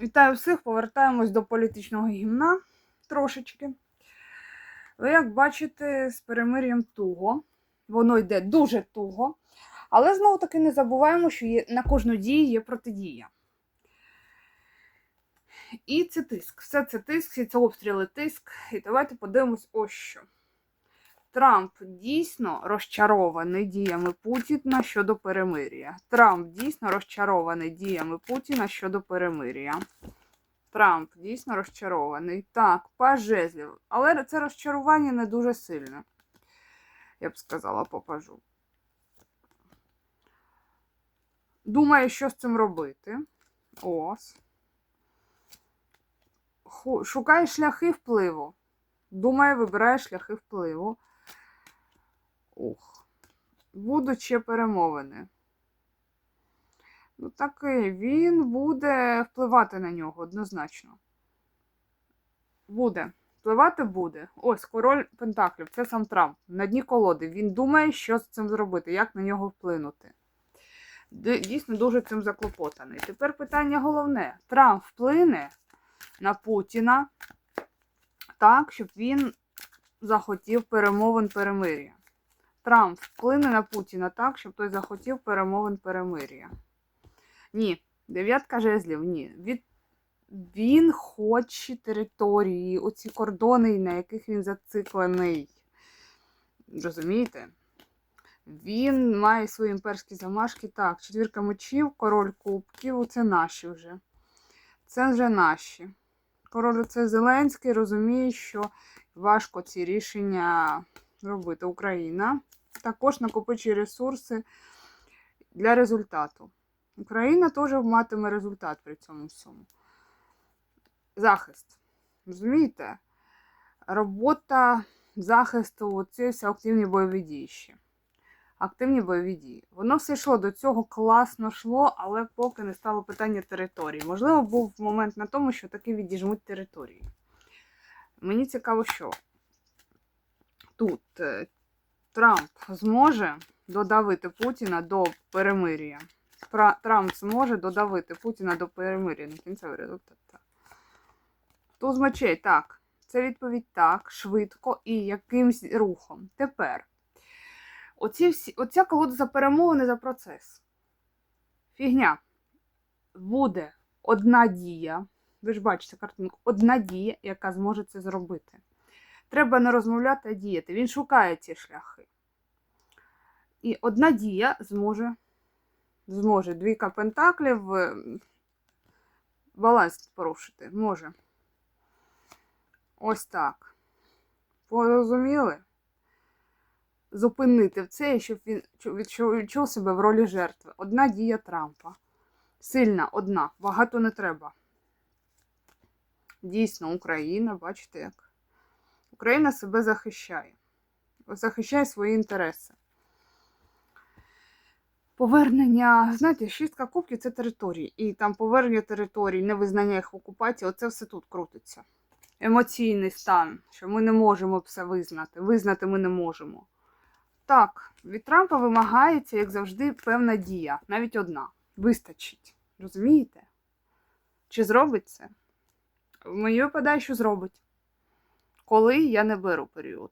Вітаю всіх, повертаємось до політичного гімна трошечки. Ви, як бачите, з перемир'ям туго. Воно йде дуже туго. Але знову таки не забуваємо, що є, на кожну дію є протидія. І це тиск. Все це тиск, всі це обстріли тиск. І давайте подивимось ось що. Трамп дійсно розчарований діями Путіна щодо перемир'я. Трамп дійсно розчарований діями Путіна щодо перемир'я. Трамп дійсно розчарований. Так, паж жезлів. Але це розчарування не дуже сильне. Я б сказала, попажу. Думає, що з цим робити. Ось. Шукає шляхи впливу. Думає, вибирає шляхи впливу. Ух. Будуть ще перемовини. Ну, таки, він буде впливати на нього однозначно. Буде. Впливати буде. Ось король Пентаклів, це сам Трамп. На дні колоди. Він думає, що з цим зробити, як на нього вплинути. Дійсно дуже цим заклопотаний. Тепер питання головне: Трамп вплине на Путіна так, щоб він захотів перемовин перемир'я. Трамп вплине на Путіна так, щоб той захотів перемовин перемир'я. Ні, дев'ятка жезлів, ні. Від... Він хоче території, оці кордони, на яких він зациклений. Розумієте? Він має свої імперські замашки. Так, четвірка мечів, король кубків, це наші вже. Це вже наші. Король це Зеленський розуміє, що важко ці рішення робити. Україна також накопичує ресурси для результату. Україна теж матиме результат при цьому всьому. Захист. Розумієте? Робота захисту, ці всі активні бойові дії ще. Активні бойові дії. Воно все йшло до цього класно йшло, але поки не стало питання території. Можливо, був момент на тому, що таки відіжмуть території. Мені цікаво, що тут е, Трамп зможе додавити Путіна до перемир'я. Трамп зможе додавити Путіна до перемир'я на кінцевий результат. Так. Туз мечей, так. Це відповідь так, швидко і якимсь рухом. Тепер. Оці всі, оця колода за перемовини за процес. Фігня. Буде одна дія. Ви ж бачите картинку, одна дія, яка зможе це зробити. Треба не розмовляти, а діяти. Він шукає ці шляхи. І одна дія зможе, зможе двійка пентаклів е, баланс порушити. Може. Ось так. Порозуміли? Зупинити в це, щоб він чу- відчув, відчув себе в ролі жертви. Одна дія Трампа. Сильна, одна. Багато не треба. Дійсно, Україна, бачите як. Україна себе захищає. Захищає свої інтереси. Повернення, знаєте, шістка кубків це території. І там повернення територій, невизнання їх окупації, оце все тут крутиться. Емоційний стан, що ми не можемо все визнати. Визнати ми не можемо. Так, від Трампа вимагається, як завжди, певна дія, навіть одна. Вистачить. Розумієте? Чи зробить це? Мені випадає, що зробить. Коли я не беру період.